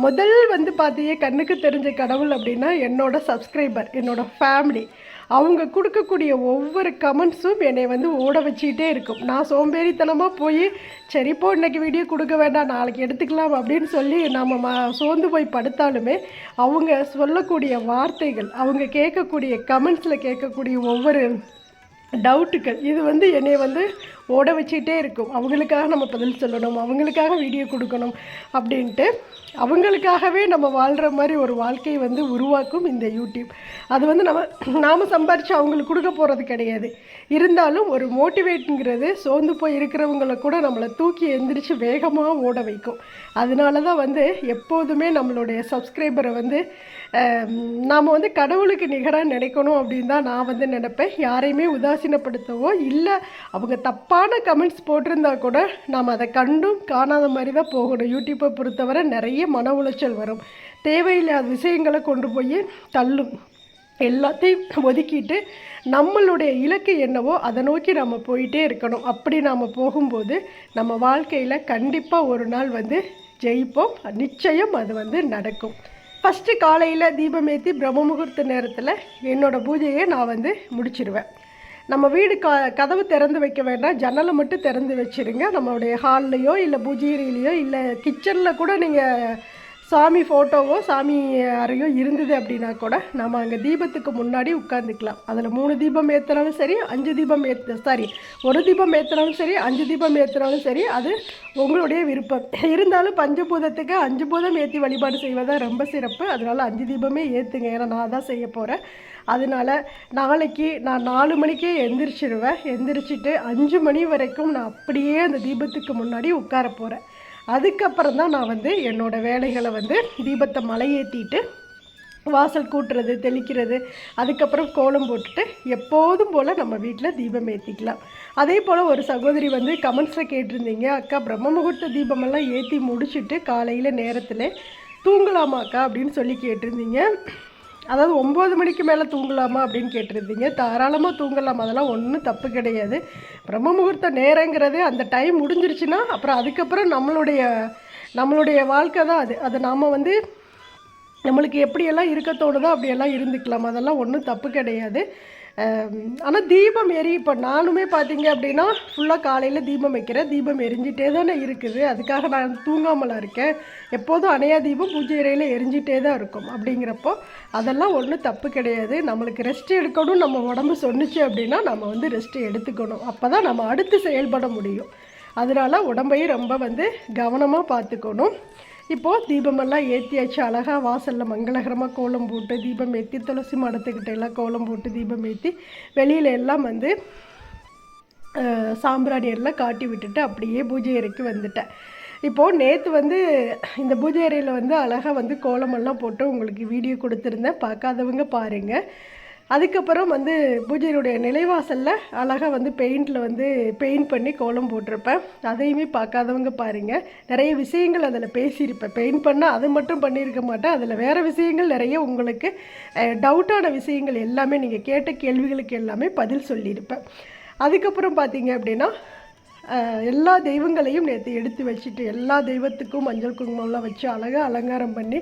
முதல் வந்து பார்த்தீங்க கண்ணுக்கு தெரிஞ்ச கடவுள் அப்படின்னா என்னோட சப்ஸ்கிரைபர் என்னோட ஃபேமிலி அவங்க கொடுக்கக்கூடிய ஒவ்வொரு கமெண்ட்ஸும் என்னை வந்து ஓட வச்சுக்கிட்டே இருக்கும். நான் சோம்பேறித்தனமாக போய் சரி இப்போ இன்னைக்கு வீடியோ கொடுக்க வேண்டாம் நாளைக்கு எடுத்துக்கலாம் அப்படின்னு சொல்லி நம்ம ம சோர்ந்து போய் படுத்தாலுமே அவங்க சொல்லக்கூடிய வார்த்தைகள் அவங்க கேட்கக்கூடிய கமெண்ட்ஸில் கேட்கக்கூடிய ஒவ்வொரு டவுட்டுகள் இது வந்து என்னை வந்து ஓட வச்சுக்கிட்டே இருக்கும். அவங்களுக்காக நம்ம பதில் சொல்லணும் அவங்களுக்காக வீடியோ கொடுக்கணும் அப்படின்ட்டு அவங்களுக்காகவே நம்ம வாழ்கிற மாதிரி ஒரு வாழ்க்கையை வந்து உருவாக்கும் இந்த யூடியூப் அது வந்து நம்ம நாம் சம்பாரித்து அவங்களுக்கு கொடுக்க போகிறது கிடையாது. இருந்தாலும் ஒரு மோட்டிவேட்டுங்கிறது சோர்ந்து போய் இருக்கிறவங்கள கூட நம்மளை தூக்கி எந்திரிச்சு வேகமாக ஓட வைக்கும். அதனால தான் வந்து எப்போதுமே நம்மளுடைய சப்ஸ்கிரைபரை வந்து நாம் வந்து கடவுளுக்கு நிகராக நினைக்கணும் அப்படின்னு தான் நான் வந்து நினைப்பேன். யாரையுமே உதாசீனப்படுத்தவோ இல்லை அவங்க தப்பாக தப்பான கமெண்ட்ஸ் போட்டிருந்தா கூட நாம் அதை கண்டும் காணாத மாதிரி தான் போகணும் யூடியூப்பை பொறுத்தவரை நிறைய மன உளைச்சல் வரும். தேவையில்லாத விஷயங்களை கொண்டு போய் தள்ளும். எல்லாத்தையும் ஒதுக்கிட்டு நம்மளுடைய இலக்கு என்னவோ அதை நோக்கி நம்ம போயிட்டே இருக்கணும். அப்படி நாம் போகும்போது நம்ம வாழ்க்கையில் கண்டிப்பாக ஒரு நாள் வந்து ஜெயிப்போம். நிச்சயம் அது வந்து நடக்கும். ஃபஸ்ட்டு காலையில் தீபம் ஏற்றி பிரம்ம முகூர்த்த நேரத்தில் என்னோடய பூஜையை நான் வந்து முடிச்சிருவேன். நம்ம வீடு க கதவு திறந்து வைக்க வேண்டாம். ஜன்னலை மட்டும் திறந்து வச்சுருங்க. நம்மளுடைய ஹால்லையோ இல்லை பூஜை இல்லை கிச்சனில் கூட நீங்கள் சாமி ஃபோட்டோவோ சாமி அறையோ இருந்தது அப்படின்னா கூட நம்ம அங்கே தீபத்துக்கு முன்னாடி உட்காந்துக்கலாம் அதில் மூணு தீபம் ஏற்றினாலும் சரி அஞ்சு தீபம் ஏற்ற சாரி ஒரு தீபம் ஏற்றினாலும் சரி அஞ்சு தீபம் ஏற்றினாலும் சரி அது உங்களுடைய விருப்பம். இருந்தாலும் பஞ்சபூதத்துக்கு அஞ்சு பூதம் ஏற்றி வழிபாடு செய்வதாக ரொம்ப சிறப்பு. அதனால் அஞ்சு தீபமே ஏற்றுங்க ஏன்னா நான் தான் செய்ய போகிறேன் அதனால் நாளைக்கு நான் நாலு மணிக்கே எந்திரிச்சிடுவேன் எந்திரிச்சிட்டு அஞ்சு மணி வரைக்கும் நான் அப்படியே அந்த தீபத்துக்கு முன்னாடி உட்கார போகிறேன் அதுக்கப்புறம் தான் நான் வந்து என்னோடய வேலைகளை வந்து தீபத்தை மலையேற்றிட்டு வாசல் கூட்டுறது தெளிக்கிறது அதுக்கப்புறம் கோலம் போட்டுட்டு எப்போதும் போல் நம்ம வீட்டில் தீபம் ஏற்றிக்கலாம் அதே போல் ஒரு சகோதரி வந்து கமெண்ட்ஸில் கேட்டிருந்தீங்க அக்கா பிரம்ம முகூர்த்த தீபமெல்லாம் ஏற்றி முடிச்சுட்டு காலையில் நேரத்தில் தூங்கலாமாக்கா? அப்படின்னு சொல்லி கேட்டிருந்தீங்க. அதாவது ஒம்பது மணிக்கு மேலே தூங்கலாமா அப்படின்னு கேட்டிருந்தீங்க. தாராளமாக தூங்கலாம். அதெல்லாம் ஒன்றும் தப்பு கிடையாது. பிரம்ம முகூர்த்த நேரங்கிறது அந்த டைம் முடிஞ்சிருச்சுன்னா அப்புறம் அதுக்கப்புறம் நம்மளுடைய நம்மளுடைய வாழ்க்கை தான் அது. அதை நாம் வந்து நம்மளுக்கு எப்படியெல்லாம் இருக்க தோணுதோ அப்படியெல்லாம் இருந்துக்கலாம். அதெல்லாம் ஒன்றும் தப்பு கிடையாது. ஆனால் தீபம் எரி இப்போ நானுமே பார்த்தீங்க அப்படின்னா ஃபுல்லாக காலையில் தீபம் வைக்கிறேன் தீபம் எரிஞ்சிட்டே தானே இருக்குது. அதுக்காக நான் தூங்காமலாம் இருக்கேன். எப்போதும் அணையா தீபம் பூஜை இறையில் எரிஞ்சிட்டே தான் இருக்கும். அப்படிங்கிறப்போ அதெல்லாம் ஒன்றும் தப்பு கிடையாது. நம்மளுக்கு ரெஸ்ட் எடுக்கணும் நம்ம உடம்பு சொன்னிச்சு அப்படின்னா நம்ம வந்து ரெஸ்ட் எடுத்துக்கணும். அப்போ தான் நம்ம அடுத்து செயல்பட முடியும். அதனால் உடம்பையும் ரொம்ப வந்து கவனமாக பார்த்துக்கணும் இப்போது தீபமெல்லாம் ஏற்றியாச்சு அழகாக வாசலில் மங்களகரமாக கோலம் போட்டு தீபம் ஏற்றி துளசி மடத்துக்கிட்ட எல்லாம் கோலம் போட்டு தீபம் ஏற்றி வெளியில் எல்லாம் வந்து சாம்பிராணி எல்லாம் காட்டி விட்டுட்டு அப்படியே பூஜை அறைக்கு வந்துட்டேன். இப்போது நேற்று வந்து இந்த பூஜை அறையில் வந்து அழகாக வந்து கோலமெல்லாம் போட்டு உங்களுக்கு வீடியோ கொடுத்துருந்தேன். பார்க்காதவங்க பாருங்கள் அதுக்கப்புறம் வந்து பூஜையினுடைய நிலைவாசலில் அழகாக வந்து பெயிண்டில் வந்து பெயிண்ட் பண்ணி கோலம் போட்டிருப்பேன். அதையுமே பார்க்காதவங்க பாருங்கள் நிறைய விஷயங்கள் அதில் பேசியிருப்பேன். பெயிண்ட் பண்ணால் அது மட்டும் பண்ணியிருக்க மாட்டேன். அதில் வேறு விஷயங்கள் நிறைய உங்களுக்கு டவுட்டான விஷயங்கள் எல்லாமே நீங்கள் கேட்ட கேள்விகளுக்கு எல்லாமே பதில் சொல்லியிருப்பேன். அதுக்கப்புறம் பார்த்தீங்க அப்படின்னா எல்லா தெய்வங்களையும் நேற்று எடுத்து வச்சுட்டு எல்லா தெய்வத்துக்கும் மஞ்சள் குங்குமம்லாம் வச்சு அழகாக அலங்காரம் பண்ணி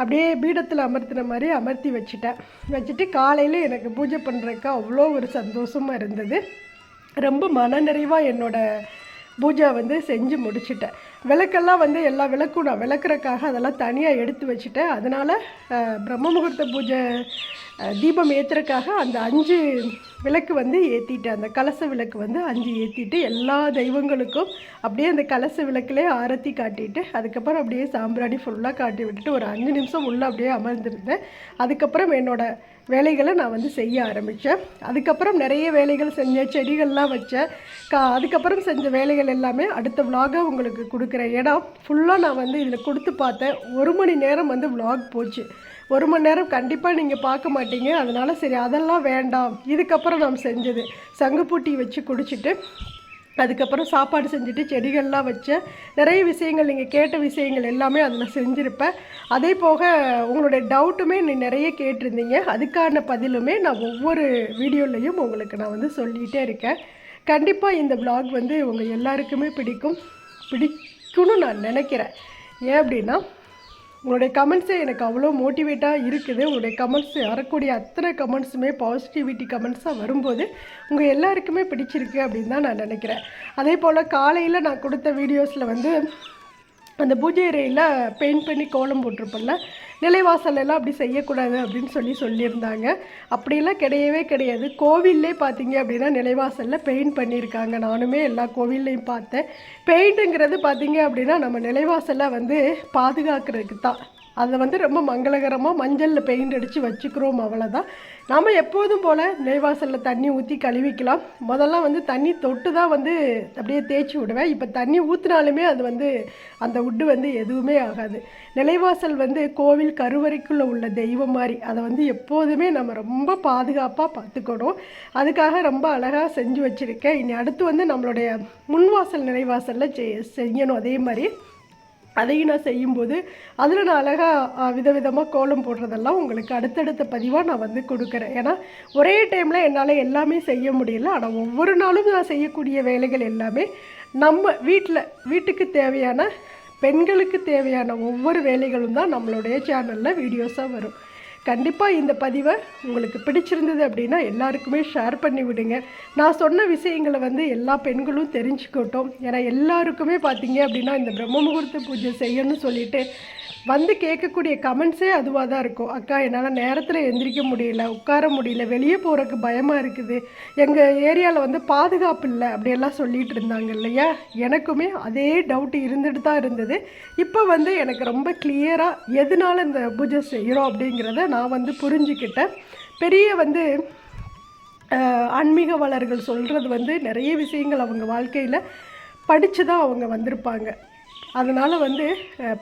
அப்படியே பீடத்தில் அமர்த்தின மாதிரி அமர்த்தி வச்சுட்டேன். வச்சுட்டு காலையில் எனக்கு பூஜை பண்ணுறதுக்கு அவ்வளோ ஒரு சந்தோஷமாக இருந்தது. ரொம்ப மனநிறைவாக என்னோடய பூஜை வந்து செஞ்சு முடிச்சிட்டேன். விளக்கெல்லாம் வந்து எல்லா விளக்கும் நான் விளக்குறக்காக அதெல்லாம் தனியாக எடுத்து வச்சுட்டேன். அதனால் பிரம்ம முகூர்த்த பூஜை தீபம் ஏற்றுறக்காக அந்த அஞ்சு விளக்கு வந்து ஏற்றிட்டேன் அந்த கலச விளக்கு வந்து அஞ்சு ஏற்றிட்டு எல்லா தெய்வங்களுக்கும் அப்படியே அந்த கலச விளக்குலே ஆரத்தி காட்டிட்டு அதுக்கப்புறம் அப்படியே சாம்பிராணி ஃபுல்லாக காட்டி விட்டுட்டு ஒரு அஞ்சு நிமிஷம் உள்ளே அப்படியே அமர்ந்திருந்தேன். அதுக்கப்புறம் என்னோடய வேலைகளை நான் வந்து செய்ய ஆரம்பித்தேன் அதுக்கப்புறம் நிறைய வேலைகள் செஞ்சேன். செடிகள்லாம் வச்சேன். கா அதுக்கப்புறம் செஞ்ச வேலைகள் எல்லாமே அடுத்த விலாகாக உங்களுக்கு கொடுக்குறேன். ஏன்னா ஃபுல்லாக நான் வந்து இதில் கொடுத்து பார்த்தேன். ஒரு மணி நேரம் வந்து விலாக் போச்சு. ஒரு மணி நேரம் கண்டிப்பாக நீங்கள் பார்க்க மாட்டீங்க. அதனால் சரி அதெல்லாம் வேண்டாம். இதுக்கப்புறம் நாம் செஞ்சது சங்குப்பூட்டி வச்சு குடிச்சிட்டு அதுக்கப்புறம் சாப்பாடு செஞ்சுட்டு செடிகள்லாம் வச்சேன் நிறைய விஷயங்கள் நீங்கள் கேட்ட விஷயங்கள் எல்லாமே அதில் செஞ்சுருப்பேன் அதே போக உங்களுடைய டவுட்டுமே நீ நிறைய கேட்டிருந்தீங்க. அதுக்கான பதிலுமே நான் ஒவ்வொரு வீடியோலையும் உங்களுக்கு நான் வந்து சொல்லிகிட்டே இருக்கேன். கண்டிப்பாக இந்த ப்ளாக் வந்து உங்கள் எல்லாருக்குமே பிடிக்கும். பிடிக்கும்னு நான் நினைக்கிறேன். ஏன் அப்படின்னா உங்களுடைய கமெண்ட்ஸே எனக்கு அவ்வளோ மோட்டிவேட்டாக இருக்குது. உங்களுடைய கமெண்ட்ஸ் வரக்கூடிய அத்தனை கமெண்ட்ஸுமே பாசிட்டிவிட்டி கமெண்ட்ஸாக வரும்போது உங்கள் எல்லாருக்குமே பிடிச்சிருக்கு அப்படின்னு தான் நான் நினைக்கிறேன். அதே போல் காலையில் நான் கொடுத்த வீடியோஸில் வந்து அந்த பூஜை அறையில் பெயிண்ட் பண்ணி கோலம் போட்டிருப்பேன்ல நிலைவாசல் எல்லாம் அப்படி செய்யக்கூடாது அப்படின்னு சொல்லி சொல்லியிருந்தாங்க. அப்படியெல்லாம் கிடையவே கிடையாது. கோவில்லே பார்த்தீங்க அப்படின்னா நிலைவாசலில் பெயிண்ட் பண்ணியிருக்காங்க. நானுமே எல்லா கோவில்லையும் பார்த்தேன். பெயிண்ட்டுங்கிறது பார்த்தீங்க அப்படின்னா நம்ம நிலைவாசலை வந்து பாதுகாக்கிறதுக்கு தான். அதை வந்து ரொம்ப மங்களகரமாக மஞ்சளில் பெயிண்ட் அடித்து வச்சுக்கிறோம் அவ்வளோதான் நாம் எப்போதும் போல் நிலைவாசலில் தண்ணி ஊற்றி கழுவிக்கலாம். முதல்ல வந்து தண்ணி தொட்டு தான் வந்து அப்படியே தேய்ச்சி விடுவேன். இப்போ தண்ணி ஊற்றினாலுமே அது வந்து அந்த உட்டு வந்து எதுவுமே ஆகாது. நிலைவாசல் வந்து கோவில் கருவறைக்குள்ளே உள்ள தெய்வம் மாதிரி. அதை வந்து எப்போதுமே நம்ம ரொம்ப பாதுகாப்பாக பார்த்துக்கணும். அதுக்காக ரொம்ப அழகாக செஞ்சு வச்சுருக்கேன். இனி அடுத்து வந்து நம்மளுடைய முன்வாசல் நிலைவாசலில் செய்யணும் அதே மாதிரி. அதையும் நான் செய்யும்போது அதில் நான் அழகாக விதவிதமாக கோலம் போடுறதெல்லாம் உங்களுக்கு அடுத்தடுத்த பதிவாக நான் வந்து கொடுக்குறேன். ஏன்னா ஒரே டைமில் என்னால் எல்லாமே செய்ய முடியல. ஆனால் ஒவ்வொரு நாளும் நான் செய்யக்கூடிய வேலைகள் எல்லாமே நம்ம வீட்டில் வீட்டுக்கு தேவையான பெண்களுக்கு தேவையான ஒவ்வொரு வேலைகளும் தான் நம்மளுடைய சேனலில் வீடியோஸாக வரும். கண்டிப்பாக இந்த பதிவை உங்களுக்கு பிடிச்சிருந்தது அப்படின்னா எல்லாருக்குமே ஷேர் பண்ணி விடுங்க. நான் சொன்ன விஷயங்களை வந்து எல்லா பெண்களும் தெரிஞ்சுக்கட்டும். ஏன்னா எல்லாருக்குமே பார்த்தீங்க அப்படின்னா இந்த பிரம்ம முகூர்த்த பூஜை செய்யணும்னு சொல்லிட்டு வந்து கேட்கக்கூடிய கமெண்ட்ஸே அதுவாக தான் இருக்கும். அக்கா என்னால் நேரத்தில் எந்திரிக்க முடியல உட்கார முடியல வெளியே போகிறதுக்கு பயமாக இருக்குது. எங்கள் ஏரியாவில் வந்து பாதுகாப்பு இல்லை அப்படியெல்லாம் சொல்லிகிட்டு இருந்தாங்க இல்லையா? எனக்குமே அதே டவுட் இருந்துட்டு தான் இருந்தது. இப்போ வந்து எனக்கு ரொம்ப கிளியராக எதனால் இந்த பூஜை செய்கிறோம் அப்படிங்கிறத நான் நான் வந்து புரிஞ்சுக்கிட்டேன். பெரிய வந்து ஆன்மீகவாளர்கள் சொல்கிறது வந்து நிறைய விஷயங்கள் அவங்க வாழ்க்கையில் படித்து தான் அவங்க வந்திருப்பாங்க. அதனால் வந்து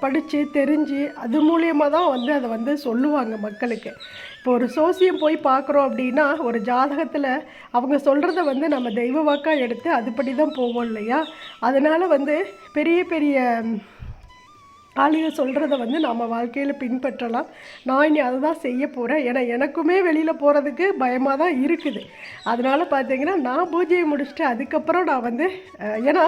படித்து தெரிஞ்சு அது மூலியமாக தான் வந்து அதை வந்து சொல்லுவாங்க மக்களுக்கு. இப்போ ஒரு சோசியம் போய் பார்க்குறோம் அப்படின்னா ஒரு ஜாதகத்தில் அவங்க சொல்கிறத வந்து நம்ம தெய்வ வாக்காக எடுத்து அதுபடி தான் போவோம் இல்லையா? அதனால் வந்து பெரிய பெரிய ஆளுங்க சொல்கிறத வந்து நம்ம வாழ்க்கையில் பின்பற்றலாம். நான் இனி அதை தான் செய்ய போகிறேன் ஏன்னா எனக்குமே வெளியில் போகிறதுக்கு பயமாக தான் இருக்குது. அதனால் பார்த்தீங்கன்னா நான் பூஜையை முடிச்சுட்டு அதுக்கப்புறம் நான் வந்து ஏன்னா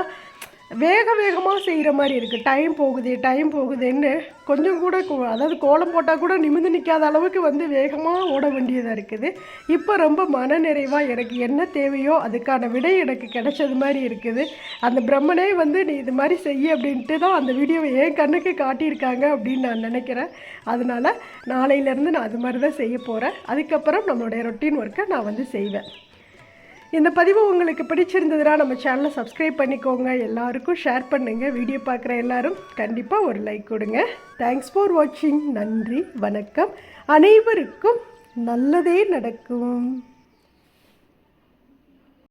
வேக வேகமாக செய்கிற மாதிரி இருக்குது டைம் போகுது டைம் போகுதுன்னு கொஞ்சம் கூட அதாவது கோலம் போட்டால் கூட நிமிந்து நிற்காத அளவுக்கு வந்து வேகமாக ஓட வேண்டியதாக இருக்குது. இப்போ ரொம்ப மனநிறைவாக எனக்கு என்ன தேவையோ அதுக்கான விடை எனக்கு கிடைச்சது மாதிரி இருக்குது. அந்த பிரம்மனே வந்து நீ இது மாதிரி செய்ய அப்படின்ட்டு தான் அந்த வீடியோவை என் கண்ணுக்கு காட்டியிருக்காங்க அப்படின்னு நான் நினைக்கிறேன். அதனால் நாளையிலேருந்து நான் அது மாதிரி தான் செய்ய போகிறேன் அதுக்கப்புறம் நம்மளுடைய ரொட்டீன் ஒர்க்கை நான் வந்து செய்வேன். இந்த பதிவு உங்களுக்கு பிடிச்சிருந்ததுனா நம்ம சேனலை சப்ஸ்கிரைப் பண்ணிக்கோங்க. எல்லாருக்கும் ஷேர் பண்ணுங்கள் வீடியோ பார்க்குற எல்லாரும் கண்டிப்பாக ஒரு லைக் கொடுங்க. தேங்க்ஸ் ஃபார் வாட்சிங் நன்றி வணக்கம். அனைவருக்கும் நல்லதே நடக்கும்.